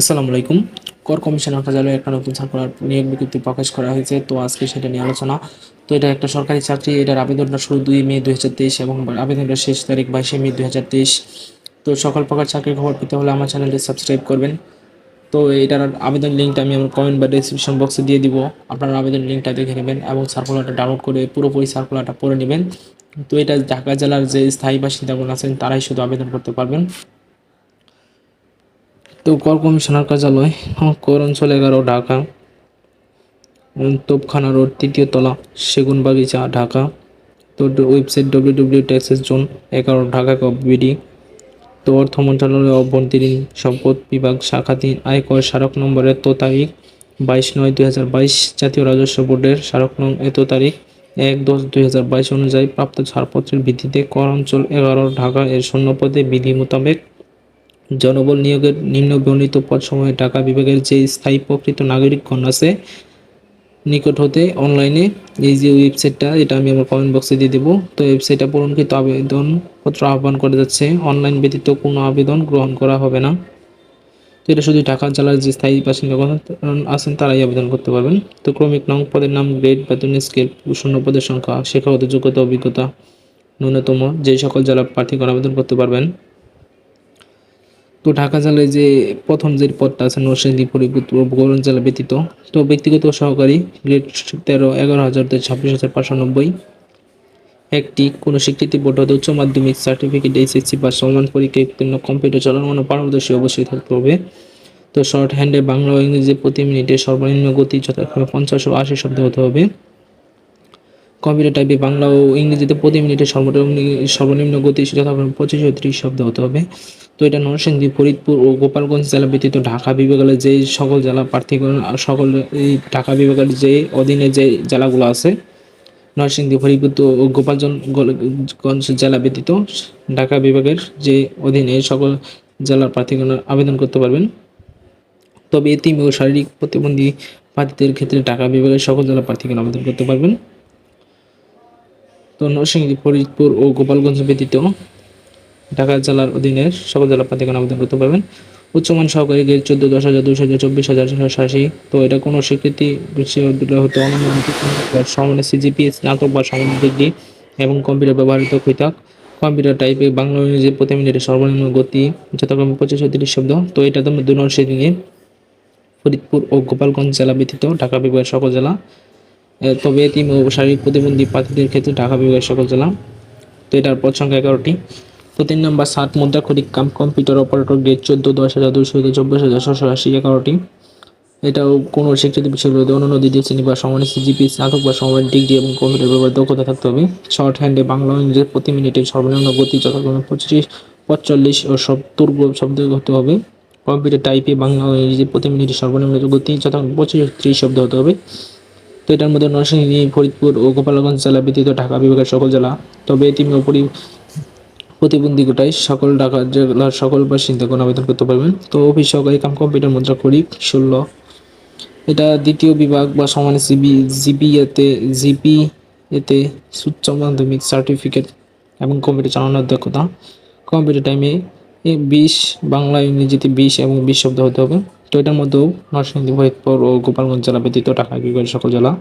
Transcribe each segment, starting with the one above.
আসসালামু আলাইকুম। কর কমিশনের কার্যালয়ে একটা নতুন সার্কুলার নিয়োগ বিজ্ঞপ্তি প্রকাশ করা হয়েছে। তো আজকে সেটা নিয়ে আলোচনা। তো এটা একটা সরকারি চাকরি। এটার আবেদনটা শুরু দুই মে দুই হাজার তেইশ এবং আবেদনটা শেষ তারিখ বাইশে মে তেইশ। তো সকল প্রকার চাকরির খবর পেতে হলে আমার চ্যানেলটি সাবস্ক্রাইব করবেন। তো এটার আবেদন লিঙ্কটা আমি আমার কমেন্ট বা ডিসক্রিপশন বক্সে দিয়ে দিব। আপনারা আবেদন লিঙ্কটা দেখে নেবেন এবং সার্কুলারটা ডাউনলোড করে পুরোপুরি সার্কুলারটা পড়ে নেবেন। তো এটা ঢাকা জেলার যে স্থায়ী বাসিন্দাগণ আছেন, তারাই শুধু আবেদন করতে পারবেন। তো কর কমিশনার কার্যালয়, কর অঞ্চল এগারো, ঢাকা। তোপখানা রোড, তৃতীয় তলা সেগুন বাগিচা ঢাকা। তো website W W taxes zone এগারো, ঢাকা বিডি তো অর্থ মন্ত্রণালয় অভ্যন্তরীণ সম্পদ বিভাগ শাখা তিন, আয়কর স্মারক নম্বর এত তারিখ, বাইশ নয় দুই হাজার বাইশ, জাতীয় রাজস্ব বোর্ডের স্মারক নং এত তারিখ, এক দশ দুই হাজার বাইশ অনুযায়ী প্রাপ্ত ছাড়পত্রের ভিত্তিতে কর অঞ্চল এগারো, ঢাকা এর শূন্য পদে বিধি মোতাবেক জনবল নিয়োগের নিম্ন বর্ণিত পদসমূহে ঢাকা বিভাগের যে স্থায়ী প্রকৃত নাগরিকগণ আছে নিকট হতে অনলাইনে এই যে ওয়েবসাইটটা এটা আমি আমার কমেন্ট বক্সে দিয়ে দেবো। তো ওয়েবসাইটটা পূরণকৃত আবেদনপত্র আহ্বান করা যাচ্ছে। অনলাইন ব্যতীত কোনো আবেদন গ্রহণ করা হবে না। তো এটা শুধু ঢাকা জেলার যে স্থায়ী বাসিন্দাগণ আছেন, তারাই আবেদন করতে পারবেন। তো ক্রমিক নং পদের নাম গ্রেড বেতনের স্কেল শূন্য পদের সংখ্যা শিক্ষাগত যোগ্যতা, অভিজ্ঞতা, ন্যূনতম যে সকল জেলার প্রার্থীগণ আবেদন করতে পারবেন। তো ঢাকা জেলায় যে প্রথম যে পদটা আছে নরসিংদী ফরিদপুর বগুড়া জেলা ব্যতীত, তো ব্যক্তিগত সহকারী গ্রেড তেরো, এগারো হাজার ছাব্বিশ হাজার পাঁচশো নব্বই। একটি কোনো স্বীকৃতি বোর্ড হতে উচ্চ মাধ্যমিক সার্টিফিকেট এইচএসসি বা সমান পরীক্ষায় উত্তীর্ণ কম্পিউটার চালানো পারদর্শী অবশ্যই থাকতে হবে। তো শর্ট হ্যান্ডে বাংলা ও ইংরেজি প্রতি মিনিটে সর্বনিম্ন গতি যথাক্রমে পঞ্চাশ ও আশি শব্দ হতে হবে। কম্পিউটার টাইপে বাংলা ও ইংরেজিতে প্রতি মিনিটে সর্বনিম্ন সর্বনিম্ন গতি যথাক্রমে পঁচিশ ও ত্রিশ শব্দ হতে হবে। তো এটা নরসিংদী, ফরিদপুর ও গোপালগঞ্জ জেলা ব্যতীত ঢাকা বিভাগের যে সকল জেলা প্রার্থীগণ, সকল এই ঢাকা বিভাগের যে অধীনে যে জেলাগুলো আছে, নরসিংদী, ফরিদপুর ও গোপালগঞ্জ জেলা ব্যতীত ঢাকা বিভাগের যে অধীনে সকল জেলার প্রার্থীগণ আবেদন করতে পারবেন। তবে এতিম ও শারীরিক প্রতিবন্ধী প্রার্থীদের ক্ষেত্রে ঢাকা বিভাগের সকল জেলা প্রার্থীগণ আবেদন করতে পারবেন। তো নরসিংদী, ফরিদপুর ও গোপালগঞ্জ ব্যতীত ঢাকা জেলার অধীনে সকল জেলা প্রার্থীগণ আবেদন করতে পারবেন। উচ্চমান সহকারী গ্রেড চোদ্দ, দশ হাজার দুশো হাজার, চব্বিশ হাজার আশি। তো এটা কোনো স্বীকৃতি বিশ্ববিদ্যালয় হতে অনুমোদিত সমানে সিজিপি স্নাতক বা সমান ডিগ্রি এবং কম্পিউটার ব্যবহৃত হইতাক কম্পিউটার টাইপে বাংলা ইংরেজি প্রতি মিনিটে সর্বনিম্ন গতি, যথাক্রমে পঁচিশ তিরিশ শব্দ। তো এটা তো দুই নরসিংদী ফরিদপুর ও গোপালগঞ্জ জেলা ব্যতীত ঢাকা বিভাগের সকল জেলা তবে এতিম ও শারীরিক প্রতিবন্ধী প্রার্থীদের ক্ষেত্রে ঢাকা বিভাগের সকল জেলা। তো এটার পদ সংখ্যা এগারোটি। তো তিন নম্বর, সাত মুদ্রা খরিক কাম, কম্পিউটার অপারেটর গ্রেড চোদ্দ, দশ হাজার দুশো চব্বিশ হাজার ছশো আশি, এগারোটি। এটাও কোনো স্বীকৃতি বিশ্ববিদ্যালয় অন্যান্য দ্বিতীয় শ্রেণি বা সমানের সিজিপি স্নাতক বা সমানের ডিগ্রি এবং কম্পিউটার ব্যবহার দক্ষতা থাকতে হবে। শর্ট হ্যান্ডে বাংলা ইংরেজি প্রতি মিনিটে সর্বনিম্ন গতি যথাক্রমে পঁচিশ পঁয়তাল্লিশ ও সত্তর শব্দ হতে হবে। কম্পিউটার টাইপে বাংলা ইংরেজি প্রতি মিনিটে সর্বনিম্ন গতি যথাক্রমে পঁচিশ ত্রিশ শব্দ হতে হবে। তো এটার মধ্যে নরসিংদী ফরিদপুর ও গোপালগঞ্জ জেলা ব্যতীত ঢাকা বিভাগের সকল জেলা। তবে এতিম ও প্রতিবন্ধী গোটায় সকল ঢাকা জেলার সকল বাসিন্দাগণ আবেদন করতে পারবেন। তো অফিস সহকারী কাম কম্পিউটার মুদ্রা করি, ষোলো। এটা দ্বিতীয় বিভাগ বা সমানে জিবি জিবি এতে জিপি এতে উচ্চ মাধ্যমিক সার্টিফিকেট এবং কম্পিউটার চালানোর দক্ষতা। কম্পিউটার টাইমে বিশ, বাংলা ইংরেজিতে বিশ এবং বিশ শব্দ হতে হবে। তো এটার মধ্যেও নরসিংদী ফরিদপুর ও গোপালগঞ্জ জেলা ব্যতীত ঢাকা বিভাগের সকল জেলা।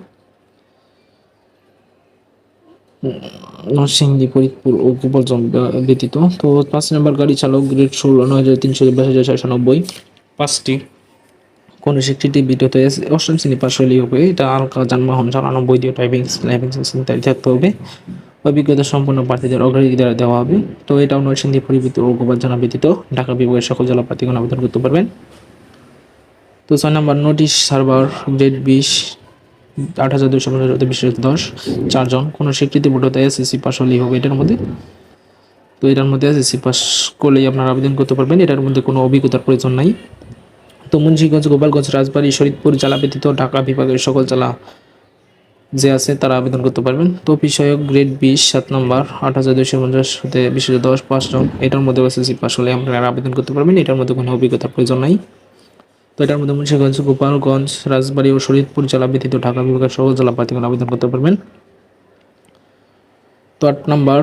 নরসিংদী ফরিদপুর ও গোপালগঞ্জ ব্যতীত। তো পাঁচ নম্বর গাড়ি চালক গ্রেড ষোলো, নয় হাজার তিনশো বাইশ হাজার ছয়শো নব্বই। পাঁচটি। কোনো স্বীকৃতি বিদ্যুৎ অষ্টম শ্রেণি পাশ হলেই হবে। এটা হালকা যানবাহন চালানো বৈধ ড্রাইভিং লাইসেন্স ইত্যাদি থাকতে হবে। অভিজ্ঞতা সম্পন্ন প্রার্থীদের অগ্রাধিকার দেওয়া হবে। তো এটাও নরসিংদী পরিবৃত ও গোপাল জানা ব্যতীত। ঢাকা বিভাগের সকল জেলা প্রার্থীগণ আবেদন করতে পারবেন। তো ছয় নম্বর নোটিশ, সার্ভার গ্রেড বিশ আট হাজার দুশো দশ, চারজন, কোনো স্বীকৃতি বোর্ড হতে এসএসসি পাস হলেই হবে এটার মধ্যে। তো এটার মধ্যে এসএসসি পাস করলেই আপনারা আবেদন করতে পারবেন, এটার মধ্যে কোনো অভিজ্ঞতার প্রয়োজন নাই। তো মুন্সিগঞ্জ, গোপালগঞ্জ, রাজবাড়ী, শরীদপুর জেলা ব্যতীত ঢাকা বিভাগের সকল জেলা যে আছে তারা আবেদন করতে পারবেন। তো বিষয়ক গ্রেড বিশ, সাত নম্বর আট হাজার দুশো পঞ্চাশ হতে বিশ হাজার দশ, পাঁচজন, এটার মধ্যে এসএসসি পাস হলে আপনারা আবেদন করতে পারবেন, এটার মধ্যে কোনো অভিজ্ঞতার প্রয়োজন নাই। তো এটার মধ্যে মুন্সিগঞ্জ, গোপালগঞ্জ, রাজবাড়ি ও শরীদপুর জেলা ব্যতীত ঢাকা, বিভাগের সহ জেলা প্রার্থীগণ আবেদন করতে পারবেন। তো আট নম্বর